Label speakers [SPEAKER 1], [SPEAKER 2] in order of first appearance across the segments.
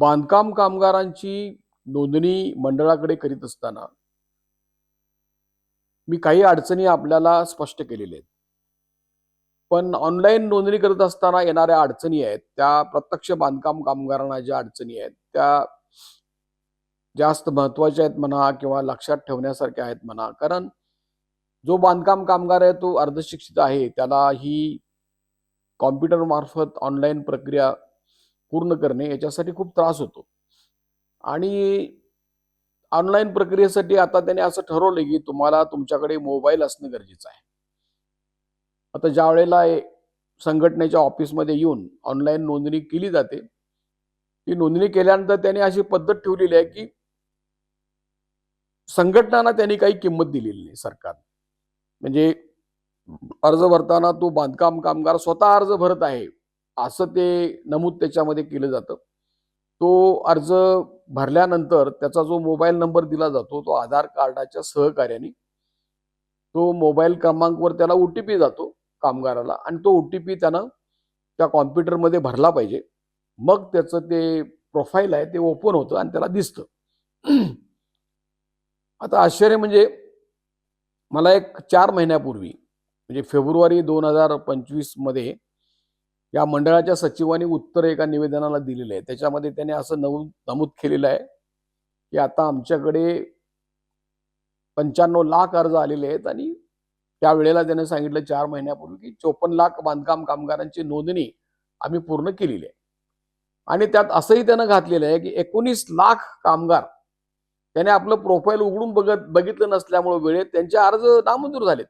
[SPEAKER 1] बांधकाम कामगारांची नोंदणी मंडळाकडे करीत असताना मी काही अडचणी आपल्याला स्पष्ट केलेल्या आहेत. पण ऑनलाईन नोंदणी करत असताना येणाऱ्या अडचणी आहेत त्या प्रत्यक्ष बांधकाम कामगारांना ज्या अडचणी आहेत त्या जास्त महत्त्वाच्या आहेत म्हणा किंवा लक्षात ठेवण्यासारख्या आहेत म्हणा. कारण जो बांधकाम कामगार आहे तो अर्धशिक्षित आहे त्याला ही कॉम्प्युटर मार्फत ऑनलाईन प्रक्रिया पूर्ण करणे याच्यासाठी खूप त्रास होतो. आणि ऑनलाईन प्रक्रियेसाठी आता त्याने असं ठरवलं की तुम्हाला तुमच्याकडे मोबाईल असणं गरजेचं आहे. आता ज्या वेळेला संघटनेच्या ऑफिसमध्ये येऊन ऑनलाईन नोंदणी केली जाते ती नोंदणी केल्यानंतर त्याने अशी पद्धत ठेवलेली आहे की संघटनांना त्यांनी काही किंमत दिलेली नाही सरकार. म्हणजे अर्ज भरताना तो बांधकाम कामगार स्वतः अर्ज भरत आहे. असं ते नमूद त्याच्यामध्ये केलं जातं. तो अर्ज भरल्यानंतर त्याचा जो मोबाईल नंबर दिला जातो तो आधार कार्डाच्या सहकार्याने तो मोबाईल क्रमांकवर त्याला ओ टी पी जातो कामगाराला आणि तो ओ टी पी त्यानं त्या कॉम्प्युटरमध्ये भरला पाहिजे. मग त्याचं ते प्रोफाईल आहे ते ओपन होतं आणि त्याला दिसतं. आता आश्चर्य म्हणजे मला एक चार महिन्यापूर्वी म्हणजे फेब्रुवारी दोन हजार पंचवीसमध्ये या मंडळाच्या सचिवांनी उत्तर एका निवेदनाला दिलेलं आहे. त्याच्यामध्ये त्याने असं नमूद नमूद केलेलं आहे की आता आमच्याकडे पंच्याण्णव लाख अर्ज आलेले आहेत आणि त्या वेळेला त्याने सांगितलं चार महिन्यापूर्वी की चोपन्न लाख बांधकाम कामगारांची नोंदणी आम्ही पूर्ण केलेली आहे. आणि त्यात असंही त्यानं घातलेलं आहे की एकोणीस लाख कामगार त्याने आपलं प्रोफाईल उघडून बघत बघितलं नसल्यामुळे वेळेत त्यांचे अर्ज नामंजूर झालेत.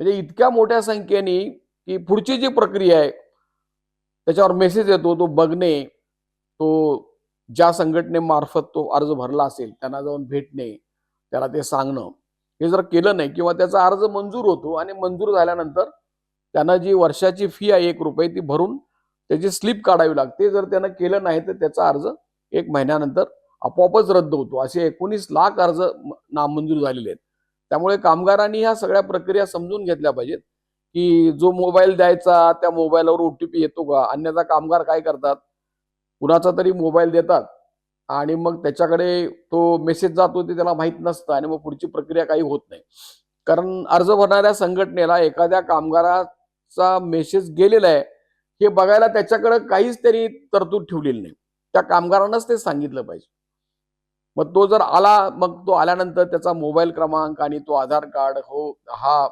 [SPEAKER 1] म्हणजे इतक्या मोठ्या संख्येने की पुढची जी प्रक्रिया आहे त्याच्यावर मेसेज येतो तो बघणे तो ज्या संघटनेमार्फत तो अर्ज भरला असेल त्यांना जाऊन भेटणे त्याला ते सांगणं. हे जर केलं नाही किंवा त्याचा अर्ज मंजूर होतो आणि मंजूर झाल्यानंतर त्यांना जी वर्षाची फी आहे एक रुपये ती भरून त्याची स्लिप काढावी लागते. जर त्यानं केलं नाही तर त्याचा अर्ज एक महिन्यानंतर आपोआपच रद्द होतो. असे एकोणीस लाख अर्ज नामंजूर झालेले आहेत. त्यामुळे कामगारांनी ह्या सगळ्या प्रक्रिया समजून घेतल्या पाहिजेत. की जो मोबाईल द्यायचा त्या मोबाईलवर ओ टी पी येतो का? अन्यथा कामगार काय करतात? कुणाचा तरी मोबाईल देतात. आणि मग त्याच्याकडे तो मेसेज जातो ते त्याला माहीत नसतं आणि मग पुढची प्रक्रिया काही होत नाही. कारण अर्ज भरणाऱ्या संघटनेला एखाद्या कामगाराचा मेसेज गेलेला आहे हे बघायला त्याच्याकडे काहीच त्यांनी तरतूद ठेवलेली नाही. त्या कामगारांनाच ते सांगितलं पाहिजे. मग तो जर आला मग तो आल्यानंतर त्याचा मोबाईल क्रमांक आणि तो आधार कार्ड हो हा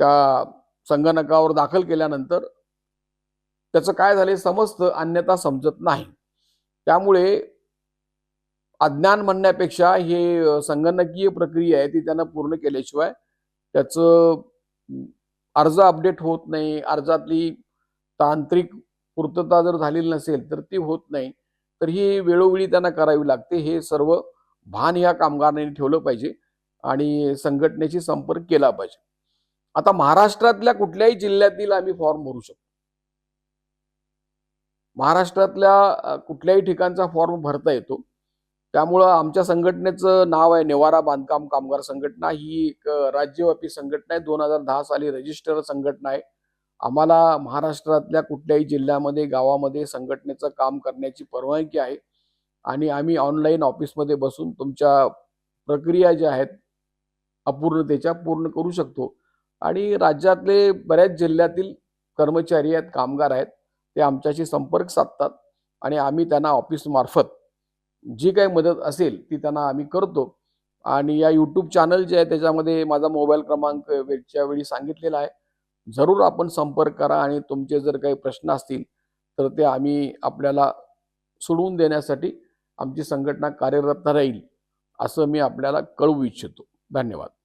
[SPEAKER 1] त्या संगणकावर दाखल केल्यानंतर त्याचं काय झाले? समजतं अन्यथा समजत नाही. त्यामुळे अज्ञान म्हणण्यापेक्षा हे संगणकीय प्रक्रिया आहे ती त्यांना पूर्ण केल्याशिवाय त्याचं अर्ज अपडेट होत नाही. अर्जातली तांत्रिक पूर्तता जर झालेली नसेल तर ती होत नाही. तर ही वेळोवेळी त्यांना करावी लागते. हे सर्व भान या कामगारांनी ठेवलं पाहिजे आणि संघटनेशी संपर्क केला पाहिजे. आता महाराष्ट्रातल्या कुठल्याही जिल्ह्यातील आम्ही फॉर्म भरू शकतो. महाराष्ट्रातल्या कुठल्याही ठिकाणचा फॉर्म भरता येतो. त्यामुळं आमच्या संघटनेचं नाव आहे नेवारा बांधकाम कामगार संघटना. ही एक राज्यव्यापी संघटना आहे. दोन हजार दहा साली रजिस्टर संघटना आहे. आम्हाला महाराष्ट्रातल्या कुठल्याही जिल्ह्यामध्ये गावामध्ये संघटनेचं काम करण्याची परवानगी आहे. आणि आम्ही ऑनलाईन ऑफिसमध्ये बसून तुमच्या प्रक्रिया ज्या आहेत अपूर्णतेच्या पूर्ण करू शकतो. आणि राज्यातले बऱ्याच जिल्ह्यातील कर्मचारी आहेत कामगार आहेत ते आमच्याशी संपर्क साधतात आणि आम्ही त्यांना ऑफिसमार्फत जी काही मदत असेल ती त्यांना आम्ही करतो. आणि या यूट्यूब चॅनल जे आहे त्याच्यामध्ये माझा मोबाईल क्रमांक वेळच्या वेळी सांगितलेला आहे. जरूर आपण संपर्क करा आणि तुमचे जर काही प्रश्न असतील तर ते आम्ही आपल्याला सोडवून देण्यासाठी आमची संघटना कार्यरत राहील असं मी आपल्याला कळवू इच्छितो. धन्यवाद.